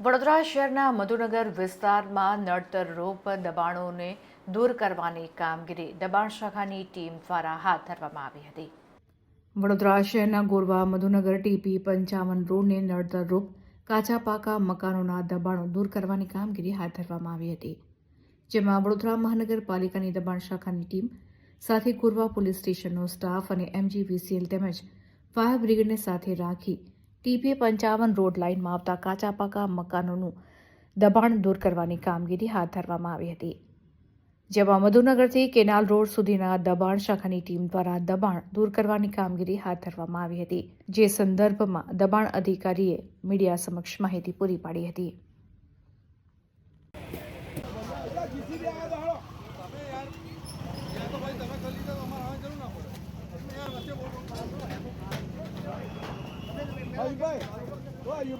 વડોદરા શહેરના મધુનગર વિસ્તારમાં નડતરરૂપ દબાણોને દૂર કરવાની કામગીરી દબાણ શાખાની ટીમ દ્વારા હાથ ધરવામાં આવી હતી. વડોદરા શહેરના ગોરવા મધુનગર ટીપી પંચાવન રોડને નડતરરૂપ કાચા પાકા મકાનોના દબાણો દૂર કરવાની કામગીરી હાથ ધરવામાં આવી હતી. જેમાં વડોદરા મહાનગરપાલિકાની દબાણ શાખાની ટીમ, સાથે ગોરવા પોલીસ સ્ટેશનનો સ્ટાફ અને એમજીવીસીએલ તેમજ ફાયર બ્રિગેડને સાથે રાખી ટીપી પંચાવન રોડ લાઇનમાં આવતા કાચા પાકા મકાનોનું દબાણ દૂર કરવાની કામગીરી હાથ ધરવામાં આવી હતી. જેમાં મધુનગરથી કેનાલ રોડ સુધીના દબાણ શાખાની ટીમ દ્વારા દબાણ દૂર કરવાની કામગીરી હાથ ધરવામાં આવી હતી. જે સંદર્ભમાં દબાણ અધિકારીએ મીડિયા સમક્ષ માહિતી પૂરી પાડી હતી.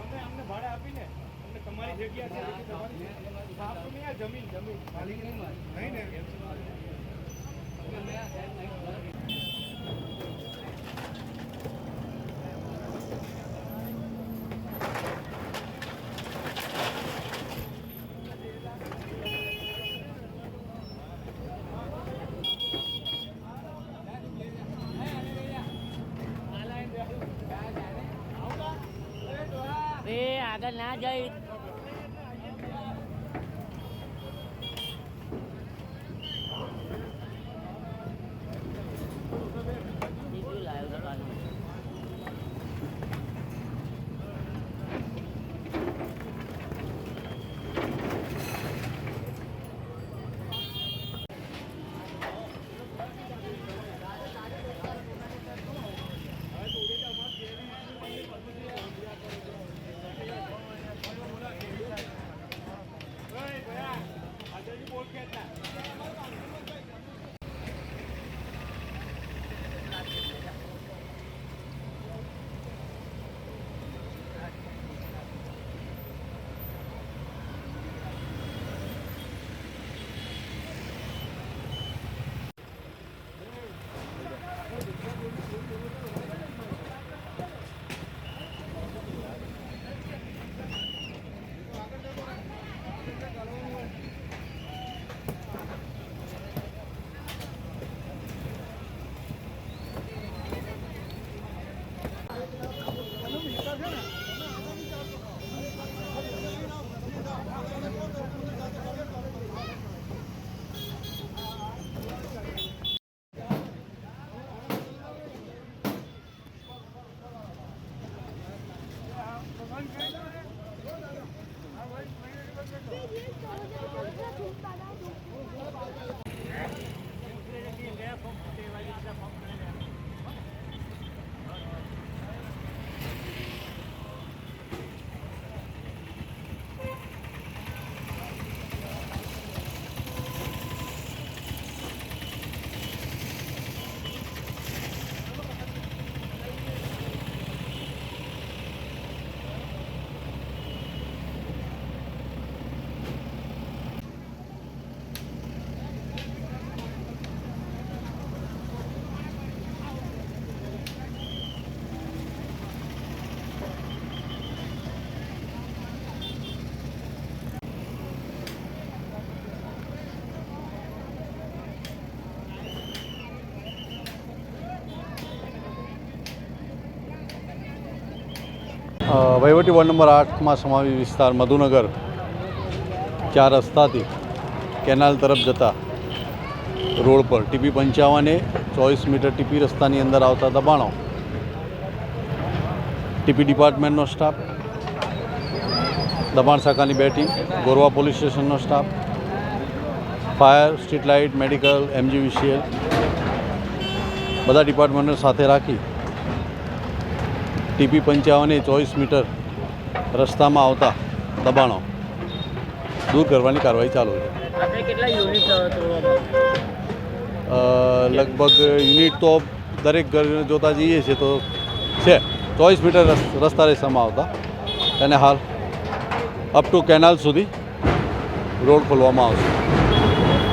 અલા અમને ભાડે આપીને અમને તમારી જગ્યા છે જમીન જમીન. નહીં ને? આગળ ના જઈ વહીવટી વોર્ડ નંબર આઠમાં સમાવી વિસ્તાર મધુનગર. ચાર રસ્તાથી કેનાલ તરફ જતા રોડ પર ટીપી પંચાવને ચોવીસ મીટર ટીપી રસ્તાની અંદર આવતા દબાણો. ટીપી ડિપાર્ટમેન્ટનો સ્ટાફ, દબાણ શાખાની બે team, Gorwa police સ્ટેશનનો staff, fire, street light, medical MGVCL બધા ડિપાર્ટમેન્ટને સાથે રાખી ટીપી પંચાવને ચોવીસ મીટર રસ્તામાં આવતા દબાણો દૂર કરવાની કાર્યવાહી ચાલુ છે. લગભગ યુનિટ તો દરેક ઘર જોતા જઈએ છીએ તો છે. ચોવીસ મીટર રસ્તા રેસામાં આવતા. અને હાલ અપ ટુ કેનાલ સુધી રોડ ખોલવામાં આવશે.